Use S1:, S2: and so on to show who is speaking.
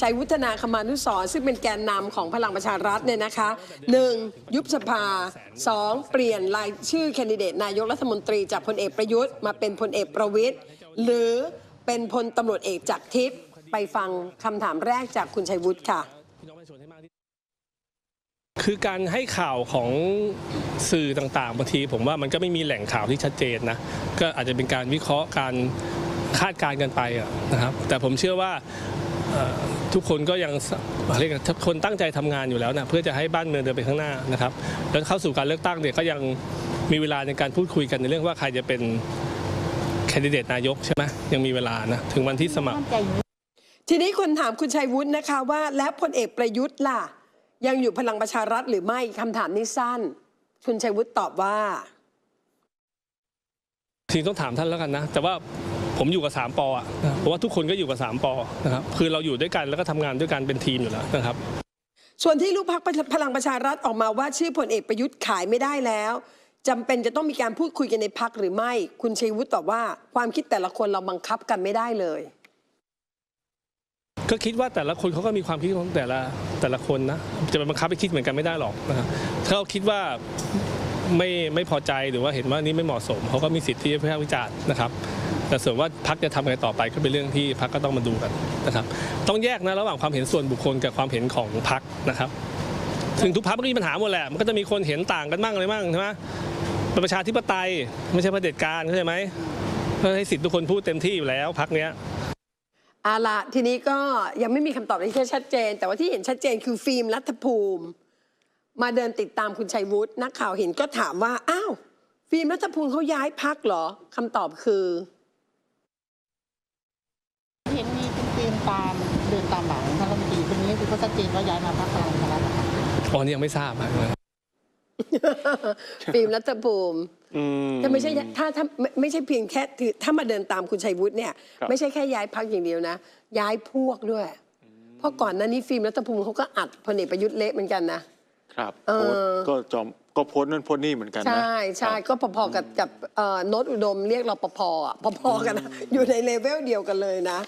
S1: ชัยวุฒนาคมานุสรซึ่งเป็นแกนนำของพลังประชารัฐเนี่ยนะคะ 1. ยุบสภา 2. เปลี่ยนรายชื่อแคนดิเดตนายกรัฐมนตรีจากพลเอกประยุทธ์มาเป็นพลเอกประวิทย์หรือเป็นพลตำรวจเอกจากทิพย์ไปฟังคำถามแรกจากคุณชัยวุฒิค่ะ
S2: คือการให้ข่าวของสื่อต่างๆบางที ผมว่ามันก็ไม่มีแหล่งข่าวที่ชัดเจนนะก็อาจจะเป็นการวิเคราะห์การคาดการณ์กันไปนะครับแต่ผมเชื่อว่า ทุกคนก็ยังเรียกกันทุกคนตั้งใจทำงานอยู่แล้วนะเพื่อจะให้บ้านเมืองเดินไปข้างหน้านะครับแล้วเข้าสู่การเลือกตั้งเนี่ยก็ยังมีเวลาในการพูดคุยกันในเรื่องว่าใครจะเป็นแคนดิเดตนายกใช่ไหมยังมีเวลานะถึงวันที่สมัคร
S1: ทีนี้คนถามคุณชัยวุฒินะคะว่าแล้วพลเอกประยุทธ์ล่ะ ยังอยู่พลังประชารัฐหรือไม่คำถามนี้สั้น คุณชัยวุฒิตอบว่า
S2: จริงต้องถามท่านแล้วกันนะ แต่ว่า ผมอยู่กับ 3ปอะนะเพราะว่าทุกคนก็อยู่กับ 3ปอนะครับคือเราอยู่ด้วยกันแล้วก็ทำงานด้วยกันเป็นทีมอยู่แล้วนะครับ
S1: ส่วนที่ลูกพักพลังประชารัฐออกมาว่าชื่อพลเอกประยุทธ์ขายไม่ได้แล้วจำเป็นจะต้องมีการพูดคุยกันในพักหรือไม่ คุณชัยวุฒิตอบว่าความคิดแต่ละคนเราบังคับกันไม่ได้เลย
S2: ก็คิดว่าแต่ละคนเขาก็มีความคิดของแต่ละแต่ละคนนะจะไปบังคับไปคิดเหมือนกันไม่ได้หรอกนะครับถ้าเขาคิดว่าไม่ไม่พอใจหรือว่าเห็นว่านี่ไม่เหมาะสมเขาก็มีสิทธิ์ที่จะวิพากษ์วิจารณ์นะครับ แต่ส่วนว่าพักจะทำอะไรต่อไปก็เป็นเรื่องที่พักก็ต้องมาดูกันนะครับ ต้องแยกนะระหว่างความเห็นส่วนบุคคลกับความเห็นของพักนะครับถึงทุกพักมันก็มีปัญหาหมดแหละมันก็จะมีคนเห็นต่างกันบ้างอะไรบ้างใช่ไหมเป็นประชาธิปไตยไม่ใช่เผด็จการเข้าใจไหมก็ให้สิทธิ์ทุกคนพูดเต็มที่อยู่แล้วพักเนี้ย
S1: อาละทีนี้ก็ยังไม่มีคำตอบที่ชัดเจน แต่ว่าที่เห็นชัดเจนคือฟิล์มรัฐภูมิ มาเดินติดตามคุณชัยวุฒินักข่าวเห็นก็ถามว่าอ้าวฟิล์มรัฐภูมิเขาย้ายพักเหรอคำตอบคือ
S3: เห็นมีคุณฟิล์มตามเดินตามหลังท่านรัฐมนตรีคนนี้คือ เขาชัดเจนว่าย้ายมาพรรคพลังประชารัฐนะคะ
S2: อ๋อนี่ยังไม่ทราบอะ
S1: ฟิล์มรัฐภูมิ
S4: อืม
S1: ถ้าไม่ใช่ถ้าถ้าไม่ไม่ใช่เพียงแค่ถือถ้ามาเดินตามคุณชัยวุฒิเนี่ย
S4: ครับ
S1: ไม่ใช่แค่ย้ายพักอย่างเดียวนะ ย้ายพวกด้วย เพราะก่อนหน้านี้ฟิล์มรัฐภูมิเขาก็อัดพลเอกประยุทธ์เละเหมือนกันนะ
S4: ครับ
S1: เออ
S4: โพสต์ก็จอมก็โพสต์นั่นโพสต์นี่เหมือนกันนะ
S1: ใช่ใช่
S4: ครับ
S1: ก็พอๆกับกับเอ่อโน้ตอุดมเรียกเราปภอะพอๆกันนะอยู่ในเลเวลเดียวกันเลยนะ